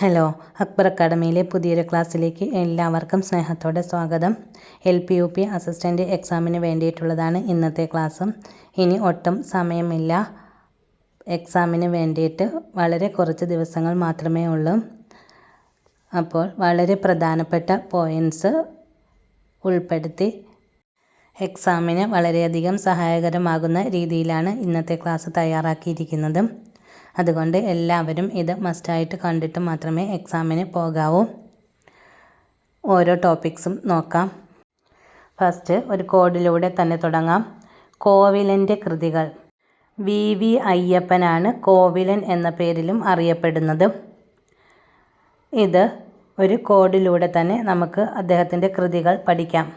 Hello Akbar അക്കാഡമിയിലെ പുതിയൊരു ക്ലാസ്സിലേക്ക് എല്ലാവർക്കും സ്നേഹത്തോടെ സ്വാഗതം. L P U P assistant എക്സാമിന് വേണ്ടിയിട്ടുള്ളതാണ് ഇന്നത്തെ ക്ലാസ് ഇനി ഒട്ടും സമയമില്ല. എക്സാമിന് വേണ്ടിയിട്ട് വളരെ കുറച്ച് ദിവസങ്ങൾ മാത്രമേ ഉള്ളൂ. അപ്പോൾ വളരെ പ്രധാനപ്പെട്ട പോയിന്റ്സ് ഉൾപ്പെടുത്തി എക്സാമിന് വളരെയധികം സഹായകരമാകുന്ന രീതിയിലാണ് ഇന്നത്തെ ക്ലാസ് തയ്യാറാക്കിയിരിക്കുന്നത്. അതുകൊണ്ട് എല്ലാവരും ഇത് മസ്റ്റായിട്ട് കണ്ടിട്ട് മാത്രമേ എക്സാമിന് പോകാവൂ. ഓരോ ടോപ്പിക്സും നോക്കാം. ഫസ്റ്റ് ഒരു കോഡിലൂടെ തന്നെ തുടങ്ങാം. കോവിലന്റെ കൃതികൾ. വി. വി. അയ്യപ്പനാണ് കോവിലൻ എന്ന പേരിലും അറിയപ്പെടുന്നത്. ഇത് ഒരു കോഡിലൂടെ തന്നെ നമുക്ക് അദ്ദേഹത്തിന്റെ കൃതികൾ പഠിക്കാം.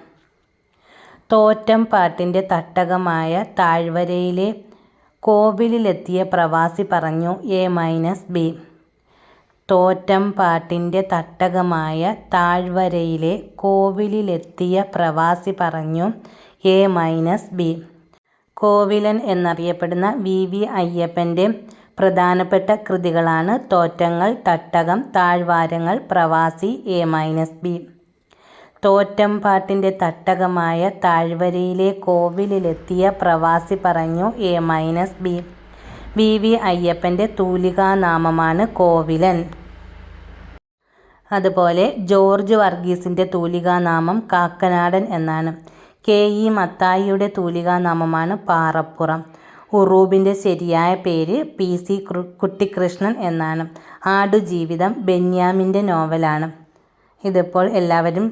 തോറ്റം പാട്ടിന്റെ തട്ടകമായ താഴ്വരയിലെ കോവിലിലെത്തിയ പ്രവാസി പറഞ്ഞു എ മൈനസ് ബി. തോറ്റം പാട്ടിന്റെ തട്ടകമായ താഴ്വരയിലെ കോവിലിലെത്തിയ പ്രവാസി പറഞ്ഞു എ മൈനസ് ബി. കോവിലൻ എന്നറിയപ്പെടുന്ന വി വി അയ്യപ്പന്റെ പ്രധാനപ്പെട്ട കൃതികളാണ് തോറ്റങ്ങൾ തട്ടകം താഴ്വാരങ്ങൾ പ്രവാസി എ മൈനസ് ബി. തോറ്റം പാട്ടിന്റെ തട്ടകമായ താഴ്വരയിലെ കോവിലിലെത്തിയ പ്രവാസി പറഞ്ഞു A minus B. V. V. അയ്യപ്പന്റെ തൂലികാനാമമാണ് കോവിലൻ. അതുപോലെ ജോർജ് വർഗീസിന്റെ തൂലികാനാമം കാക്കനാടൻ എന്നാണ്. കെ. ഇ. മത്തായിയുടെ തൂലികാനാമമാണ് പാറപ്പുറം. ഉറൂബിന്റെ ശരിയായ പേര് പി. സി. കുട്ടിക്കൃഷ്ണൻ എന്നാണ്. ആടുജീവിതം ബെന്യാമിന്റെ നോവലാണ്. ഇതിപ്പോൾ എല്ലാവരും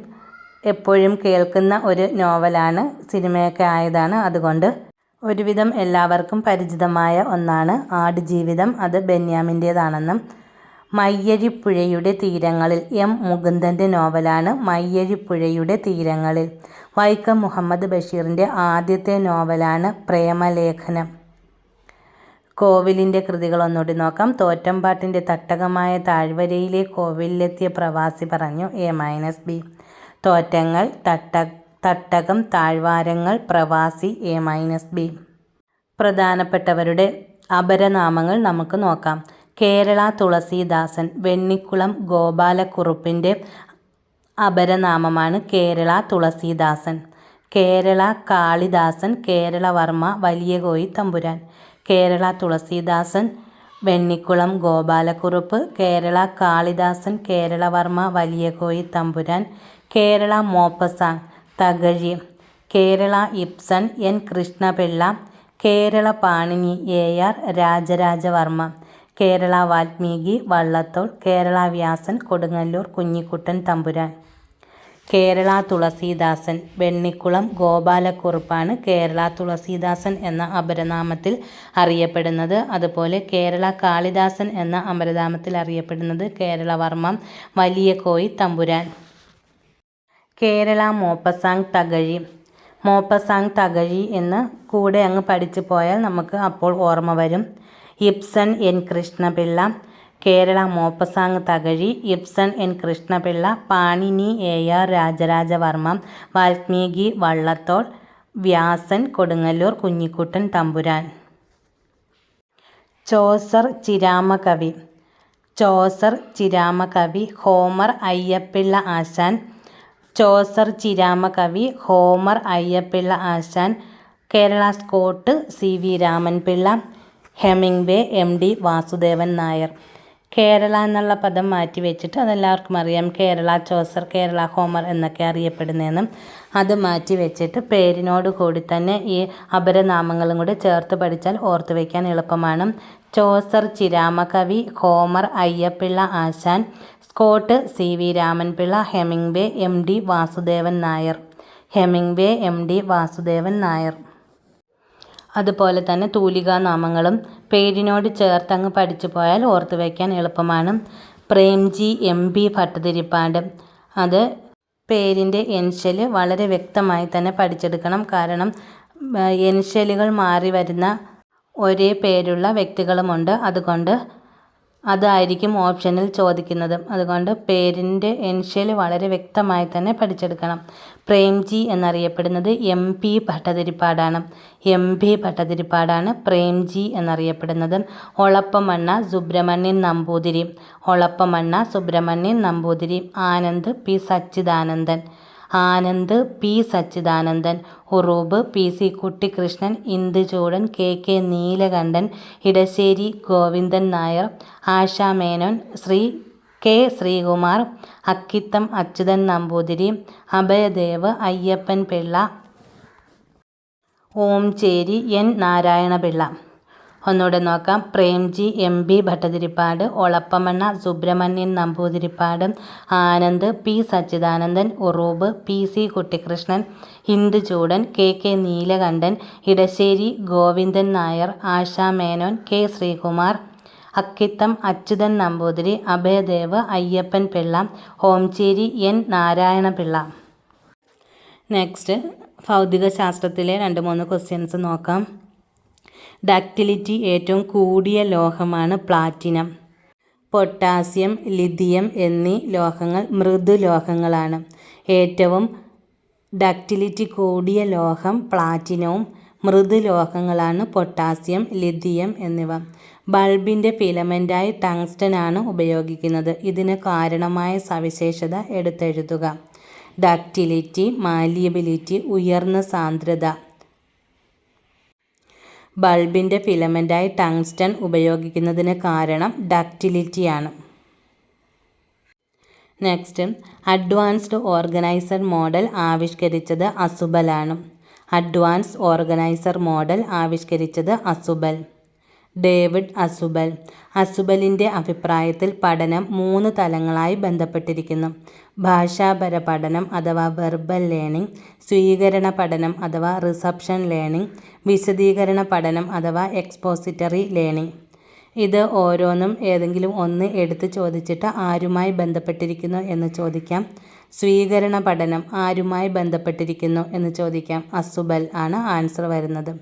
എപ്പോഴും കേൾക്കുന്ന ഒരു നോവലാണ് സിനിമയൊക്കെ ആയതാണ് അതുകൊണ്ട് ഒരുവിധം എല്ലാവർക്കും പരിചിതമായ ഒന്നാണ് ആടുജീവിതം. അത് ബെന്യാമിന്റേതാണെന്നും മയ്യഴിപ്പുഴയുടെ തീരങ്ങളിൽ എം. മുകുന്ദന്റെ നോവലാണ് മയ്യഴിപ്പുഴയുടെ തീരങ്ങളിൽ. വൈക്കം മുഹമ്മദ് ബഷീറിന്റെ ആദ്യത്തെ നോവലാണ് പ്രേമലേഖനം. കോവിലിന്റെ കൃതികൾ ഒന്നുകൂടി നോക്കാം. തോറ്റംപാട്ടിന്റെ തട്ടകമായ താഴ്വരയിലെ കോവിലിലെത്തിയ പ്രവാസി പറഞ്ഞു എ മൈനസ് ബി. തോറ്റങ്ങൾ തട്ട തട്ടകം താഴ്വാരങ്ങൾ പ്രവാസി എ മൈനസ് ബി. പ്രധാനപ്പെട്ടവരുടെ അപരനാമങ്ങൾ നമുക്ക് നോക്കാം. Kerala Thulaseedasan Vennikulam ഗോപാലക്കുറുപ്പിന്റെ അപരനാമമാണ് Kerala Thulaseedasan. Kerala Kalidasan Keralavarma Valiya Koil Thampuran. Kerala Thulaseedasan Vennikulam Gopala Kurup. Kerala Kalidasan Kerala Varma Valiya Koyi Thampuran. Kerala Maupassant Thakazhi. Kerala Ibsen N Krishna Pillai Kerala Panini A R Raja Raja Varma Kerala Valmiki Vallathol Kerala Vyasan Kodungallur Kunjikuttan Thampuran. Kerala Thulasidasan Vennikulam ഗോപാലക്കുറുപ്പാണ് Kerala Thulaseedasan എന്ന അപരനാമത്തിൽ അറിയപ്പെടുന്നത്. അതുപോലെ കേരള കാളിദാസൻ എന്ന അമരനാമത്തിൽ അറിയപ്പെടുന്നത് Keralavarma Valiya Koyi Thampuran. Kerala Maupassant Thakazhi. Maupassant Thakazhi എന്ന് കൂടെ അങ്ങ് പഠിച്ചു പോയാൽ നമുക്ക് അപ്പോൾ ഓർമ്മ വരും. Ibsen N Krishna Pillai Kerala Maupassant Thakazhi. Ibsen N Krishna Pillai Panini A R Raja Raja Varma Valmiki Vallathol Vyasan Kodungallur Kunjikuttan Thampuran. Chaucer Cheeramakavi. Chaucer Cheeramakavi Homer Ayyappilla Asan Chaucer Cheeramakavi Homer Ayyappilla Asan Kerala Scott C V Raman Pillai Hemingway M D Vasudevan Nair. Kerala എന്നുള്ള പദം മാറ്റി വെച്ചിട്ട് അതെല്ലാവർക്കും അറിയാം. Kerala Chaucer Kerala Homer എന്നൊക്കെ അറിയപ്പെടുന്നതെന്നും അത് മാറ്റി വെച്ചിട്ട് പേരിനോട് കൂടി തന്നെ ഈ അപരനാമങ്ങളും കൂടി ചേർത്ത് പഠിച്ചാൽ ഓർത്ത് വയ്ക്കാൻ എളുപ്പമാണ്. Chaucer Cheeramakavi Homer Ayyappilla Asan Scott C V Raman Pillai Hemingway M D Vasudevan Nair. Hemingway M D Vasudevan Nair. അതുപോലെ തന്നെ തൂലികാനാമങ്ങളും പേരിനോട് ചേർത്തങ്ങ് പഠിച്ചു പോയാൽ ഓർത്ത് വയ്ക്കാൻ എളുപ്പമാണ്. Premji M B Bhattathiripad. അത് പേരിന്റെ എൻഷൽ വളരെ വ്യക്തമായി തന്നെ പഠിച്ചെടുക്കണം. കാരണം എൻഷലുകൾ മാറി വരുന്ന ഒരേ പേരുള്ള വ്യക്തികളുമുണ്ട്. അതുകൊണ്ട് അതായിരിക്കും ഓപ്ഷനിൽ ചോദിക്കുന്നത്. അതുകൊണ്ട് പേരിന്റെ എൻഷ്യൽ വളരെ വ്യക്തമായി തന്നെ പഠിച്ചെടുക്കണം. പ്രേംജി എന്നറിയപ്പെടുന്നത് എം പി ഭട്ടതിരിപ്പാടാണ്. എം പി ഭട്ടതിരിപ്പാടാണ് പ്രേംജി എന്നറിയപ്പെടുന്നത്. Olappamanna Subrahmanian Namboothiri. Olappamanna Subrahmanian Namboothiri. Anand P Sachidanandan. Anand P Sachidanandan. Uroob P C Kuttikrishnan Induchoodan K K Neelakandan. Edasseri Govindan Nair. Asha Menon Sree K. Sreekumar Akkitham Achuthan Namboothiri Abhayadev Ayyappan Pillai Omchery N. Narayana Pillai. ഒന്നുകൂടെ നോക്കാം. Premji M. B. Bhattathiripad Olappamanna Subrahmanian Namboothiripad Anand P. Sachidanandan Uroob P. C. Kuttikrishnan Induchoodan K. K. Neelakandan Edasseri Govindan Nair Asha Menon K. Sreekumar Akkitham Achuthan Namboothiri Abhayadev Ayyappan Pillai Omchery N Narayana Pillai next ഭൗതിക ശാസ്ത്രത്തിലെ രണ്ട് മൂന്ന് questions നോക്കാം. Ductility ഏറ്റവും കൂടിയ ലോഹമാണ് platinum. Potassium lithium എന്നീ ലോഹങ്ങൾ മൃദു ലോഹങ്ങളാണ് ഏറ്റവും ഡക്റ്റിലിറ്റി കൂടിയ ലോഹം പ്ലാറ്റിനവും മൃദു ലോഹങ്ങളാണ് പൊട്ടാസ്യം ലിഥിയം എന്നിവ. ബൾബിന്റെ ഫിലമെന്റായി ടങ്സ്റ്റനാണ് ഉപയോഗിക്കുന്നത്. ഇതിന് കാരണമായ സവിശേഷത എടുത്തെഴുതുക. ഡക്റ്റിലിറ്റി മാലിയബിലിറ്റി ഉയർന്ന സാന്ദ്രത. ബൾബിന്റെ ഫിലമെന്റായി ടങ്സ്റ്റൺ ഉപയോഗിക്കുന്നതിന് കാരണം ഡക്റ്റിലിറ്റിയാണ്. നെക്സ്റ്റ് അഡ്വാൻസ്ഡ് ഓർഗനൈസർ മോഡൽ ആവിഷ്കരിച്ചത് അസുബലാണ്. അഡ്വാൻസ് ഓർഗനൈസർ മോഡൽ ആവിഷ്കരിച്ചത് അസുബൽ. ഡേവിഡ് അസുബൽ. അസുബലിന്റെ അഭിപ്രായത്തിൽ പഠനം മൂന്ന് തലങ്ങളായി ബന്ധപ്പെട്ടിരിക്കുന്നു. ഭാഷാപര പഠനം അഥവാ വെർബൽ ലേണിംഗ് സ്വീകരണ പഠനം അഥവാ റിസപ്ഷൻ ലേണിംഗ് വിശദീകരണ പഠനം അഥവാ എക്സ്പോസിറ്ററി ലേണിംഗ്. ഇത് ഓരോന്നും ഏതെങ്കിലും ഒന്ന് എടുത്ത് ചോദിച്ചിട്ട് ആരുമായി ബന്ധപ്പെട്ടിരിക്കുന്നു എന്ന് ചോദിക്കാം. സ്വീകരണ പഠനം ആരുമായി ബന്ധപ്പെട്ടിരിക്കുന്നു എന്ന് ചോദിക്കാം. അസുബൽ ആണ് ആൻസർ വരുന്നത്.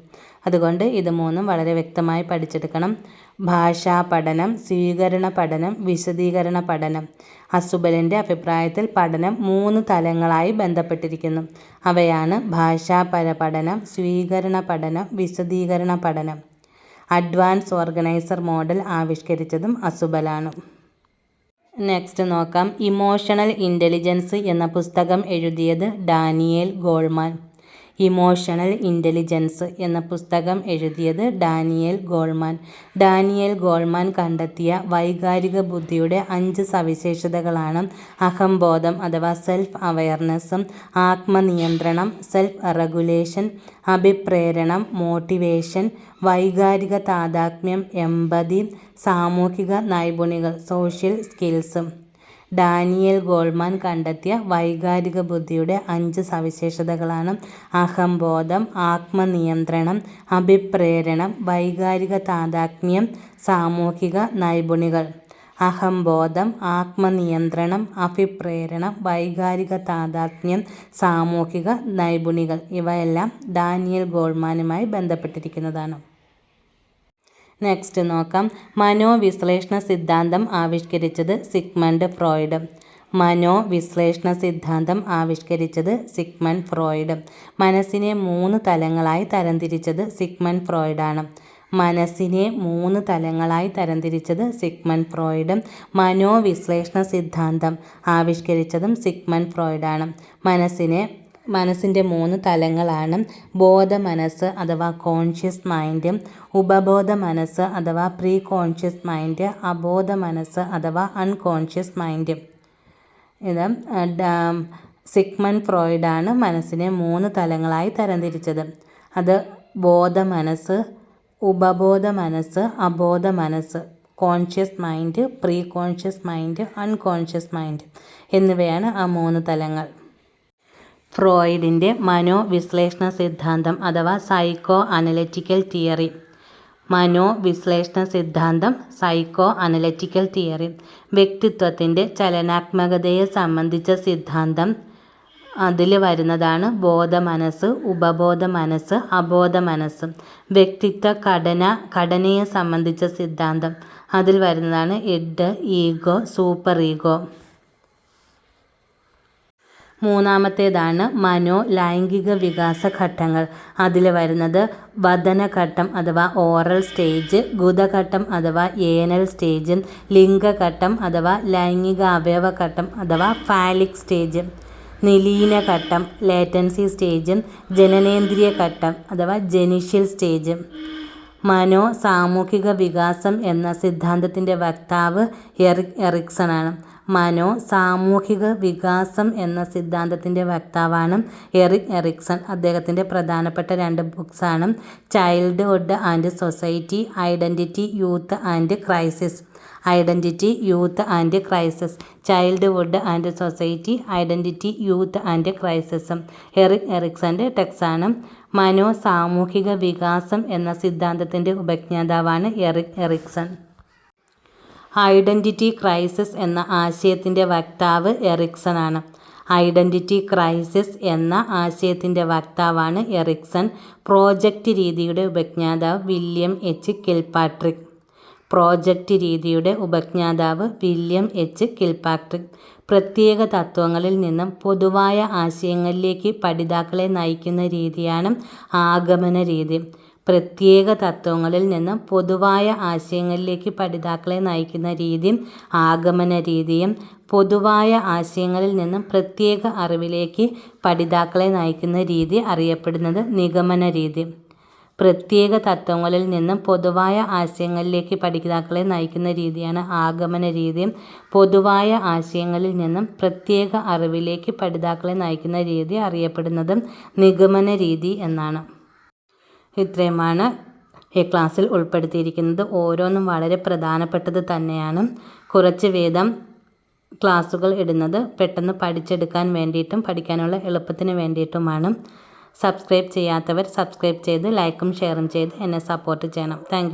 അതുകൊണ്ട് ഇത് മൂന്നും വളരെ വ്യക്തമായി പഠിച്ചെടുക്കണം. ഭാഷാ പഠനം സ്വീകരണ പഠനം വിശദീകരണ പഠനം. അസുബലിന്റെ അഭിപ്രായത്തിൽ പഠനം മൂന്ന് തലങ്ങളായി ബന്ധപ്പെട്ടിരിക്കുന്നു. അവയാണ് ഭാഷാപര പഠനം സ്വീകരണ പഠനം വിശദീകരണ പഠനം. അഡ്വാൻസ് ഓർഗനൈസർ മോഡൽ ആവിഷ്കരിച്ചതും അസുബലാണ്. നെക്സ്റ്റ് നോക്കാം. ഇമോഷണൽ ഇന്റലിജൻസ് എന്ന പുസ്തകം എഴുതിയത് ഡാനിയേൽ ഗോൾമാൻ. ഇമോഷണൽ ഇന്റലിജൻസ് എന്ന പുസ്തകം എഴുതിയത് ഡാനിയൽ ഗോൾമാൻ. ഡാനിയൽ ഗോൾമാൻ കണ്ടെത്തിയ വൈകാരിക ബുദ്ധിയുടെ അഞ്ച് സവിശേഷതകളാണ് അഹംബോധം അഥവാ സെൽഫ് അവയർനെസ്സും ആത്മനിയന്ത്രണം സെൽഫ് റെഗുലേഷൻ അഭിപ്രേരണം മോട്ടിവേഷൻ വൈകാരിക താതാത്മ്യം എമ്പതി സാമൂഹിക നൈപുണികൾ സോഷ്യൽ സ്കിൽസും. ഡാനിയൽ ഗോൾമാൻ കണ്ടെത്തിയ വൈകാരിക ബുദ്ധിയുടെ അഞ്ച് സവിശേഷതകളാണ് അഹംബോധം ആത്മനിയന്ത്രണം അഭിപ്രേരണം വൈകാരിക താതാത്മ്യം സാമൂഹിക നൈപുണികൾ. അഹംബോധം ആത്മനിയന്ത്രണം അഭിപ്രേരണം വൈകാരിക താതാത്മ്യം സാമൂഹിക നൈപുണികൾ. ഇവയെല്ലാം ഡാനിയൽ ഗോൾമാനുമായി ബന്ധപ്പെട്ടിരിക്കുന്നതാണ്. നെക്സ്റ്റ് നോക്കാം. മനോവിശ്ലേഷണ സിദ്ധാന്തം ആവിഷ്കരിച്ചത് സിഗ്മണ്ട് ഫ്രോയിഡ്. മനോവിശ്ലേഷണ സിദ്ധാന്തം ആവിഷ്കരിച്ചത് സിഗ്മണ്ട് ഫ്രോയിഡ്. മനസ്സിനെ മൂന്ന് തലങ്ങളായി തരംതിരിച്ചത് സിഗ്മണ്ട് ഫ്രോയിഡാണ് മനസ്സിനെ മൂന്ന് തലങ്ങളായി തരംതിരിച്ചത് സിഗ്മണ്ട് ഫ്രോയിഡ്. മനോവിശ്ലേഷണ സിദ്ധാന്തം ആവിഷ്കരിച്ചതും സിഗ്മണ്ട് ഫ്രോയിഡാണ് മനസ്സിനെ മനസ്സിന്റെ മൂന്ന് തലങ്ങളാണ്. ബോധ മനസ്സ് അഥവാ കോൺഷ്യസ് മൈൻഡ് ഉപബോധ മനസ്സ് അഥവാ പ്രീ കോൺഷ്യസ് മൈൻഡ് അബോധ മനസ്സ് അഥവാ അൺകോൺഷ്യസ് മൈൻഡ് ഇത് സിഗ്മൻ ഫ്രോയിഡാണ് മനസ്സിനെ മൂന്ന് തലങ്ങളായി തരംതിരിച്ചത്. അത് ബോധ മനസ്സ് ഉപബോധ മനസ്സ് അബോധ മനസ്സ് conscious mind pre conscious mind unconscious mind എന്നിവയാണ് ആ മൂന്ന് തലങ്ങൾ. ഫ്രോയിഡിന്റെ മനോവിശ്ലേഷണ സിദ്ധാന്തം അഥവാ സൈക്കോ അനലറ്റിക്കൽ തിയറി മനോവിശ്ലേഷണ സിദ്ധാന്തം സൈക്കോ അനലറ്റിക്കൽ തിയറി വ്യക്തിത്വത്തിന്റെ ചലനാത്മകതയെ സംബന്ധിച്ച സിദ്ധാന്തം. അതിൽ വരുന്നതാണ് ബോധ മനസ്സ് ഉപബോധ മനസ്സ് അബോധ മനസ്സ് വ്യക്തിത്വ ഘടന ഘടനയെ സംബന്ധിച്ച സിദ്ധാന്തം. അതിൽ വരുന്നതാണ് ഇഡ് ഈഗോ സൂപ്പർ ഈഗോ. മൂന്നാമത്തേതാണ് മനോ ലൈംഗിക വികാസ ഘട്ടങ്ങൾ. അതിൽ വരുന്നത് വദനഘട്ടം അഥവാ ഓറൽ സ്റ്റേജ് ഗുദഘട്ടം അഥവാ ഏനൽ സ്റ്റേജ് ലിംഗഘട്ടം അഥവാ ലൈംഗിക അവയവഘട്ടം അഥവാ ഫാലിക് സ്റ്റേജ് നിലീനഘട്ടം ലേറ്റൻസി സ്റ്റേജ് ജനനേന്ദ്രിയ ഘട്ടം അഥവാ ജെനിഷ്യൽ സ്റ്റേജ്. മനോ സാമൂഹിക വികാസം എന്ന സിദ്ധാന്തത്തിന്റെ വക്താവ് എറിക് എറിക്സൺ ആണ്. മനോ സാമൂഹിക വികാസം എന്ന സിദ്ധാന്തത്തിന്റെ വക്താവാണ് എറിക് എറിക്സൺ. അദ്ദേഹത്തിന്റെ പ്രധാനപ്പെട്ട രണ്ട് ബുക്സാണ് childhood and society identity youth and crisis identity youth and crisis childhood and society identity youth and crisis Erik എറിക്സന്റെ ടെക്സാണ് മനോ സാമൂഹിക വികാസം എന്ന സിദ്ധാന്തത്തിന്റെ ഉപജ്ഞാതാവാണ് എറിക് എറിക്സൺ. ഐഡന്റിറ്റി ക്രൈസിസ് എന്ന ആശയത്തിന്റെ വക്താവ് എറിക്സൺ ആണ് ഐഡന്റിറ്റി ക്രൈസിസ് എന്ന ആശയത്തിന്റെ വക്താവാണ് എറിക്സൺ. പ്രോജക്റ്റ് രീതിയുടെ ഉപജ്ഞാതാവ് വില്യം എച്ച്. കിൽപാട്രിക്. പ്രോജക്റ്റ് രീതിയുടെ ഉപജ്ഞാതാവ് വില്യം എച്ച്. കിൽപാട്രിക്. പ്രത്യേക തത്വങ്ങളിൽ നിന്നും പൊതുവായ ആശയങ്ങളിലേക്ക് പഠിതാക്കളെ നയിക്കുന്ന രീതിയാണ് ആഗമന രീതി. പ്രത്യേക തത്വങ്ങളിൽ നിന്ന് പൊതുവായ ആശയങ്ങളിലേക്ക് പഠിതാക്കളെ നയിക്കുന്ന രീതിയും ആഗമന രീതിയും പൊതുവായ ആശയങ്ങളിൽ നിന്നും പ്രത്യേക അറിവിലേക്ക് പഠിതാക്കളെ നയിക്കുന്ന രീതി അറിയപ്പെടുന്നത് നിഗമന രീതി. പ്രത്യേക തത്വങ്ങളിൽ നിന്നും പൊതുവായ ആശയങ്ങളിലേക്ക് പഠിതാക്കളെ നയിക്കുന്ന രീതിയാണ് ആഗമന രീതിയും പൊതുവായ ആശയങ്ങളിൽ നിന്നും പ്രത്യേക അറിവിലേക്ക് പഠിതാക്കളെ നയിക്കുന്ന രീതി അറിയപ്പെടുന്നത് നിഗമന രീതി എന്നാണ്. ഇത്രയുമാണ് ഈ ക്ലാസ്സിൽ ഉൾപ്പെടുത്തിയിരിക്കുന്നത്. ഓരോന്നും വളരെ പ്രധാനപ്പെട്ടത് തന്നെയാണ്. കുറച്ച് വീതം ക്ലാസ്സുകൾ ഇടുന്നത് പെട്ടെന്ന് പഠിച്ചെടുക്കാൻ വേണ്ടിയിട്ടും പഠിക്കാനുള്ള എളുപ്പത്തിന് വേണ്ടിയിട്ടുമാണ്. സബ്സ്ക്രൈബ് ചെയ്യാത്തവർ സബ്സ്ക്രൈബ് ചെയ്ത് ലൈക്കും ഷെയറും ചെയ്ത് എന്നെ സപ്പോർട്ട് ചെയ്യണം. താങ്ക്